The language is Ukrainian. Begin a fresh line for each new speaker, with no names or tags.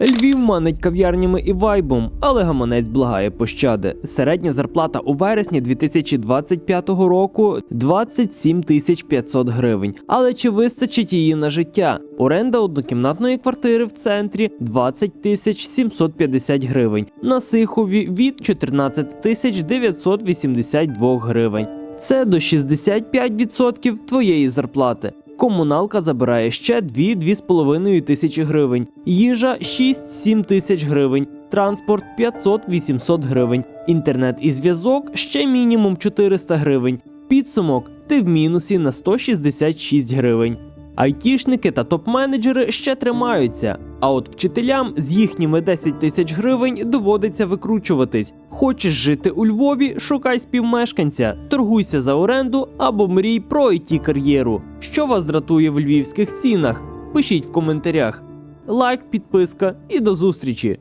Львів манить кав'ярнями і вайбом, але гаманець благає пощади. Середня зарплата у вересні 2025 року 27 тисяч 500 гривень. Але чи вистачить її на життя? Оренда однокімнатної квартири в центрі 20 тисяч 750 гривень. На Сихові від 14 тисяч 982 гривень. Це до 65% твоєї зарплати. Комуналка забирає ще 2-2,5 тисячі гривень, їжа 6-7 тисяч гривень, транспорт 500-800 гривень, інтернет і зв'язок ще мінімум 400 гривень. Підсумок ти в мінусі на 166 гривень. Айтішники та топ-менеджери ще тримаються. А от вчителям з їхніми 10 тисяч гривень доводиться викручуватись. Хочеш жити у Львові, шукай співмешканця, торгуйся за оренду або мрій про it кар'єру. Що вас дратує в львівських цінах? Пишіть в коментарях. Лайк, підписка і до зустрічі!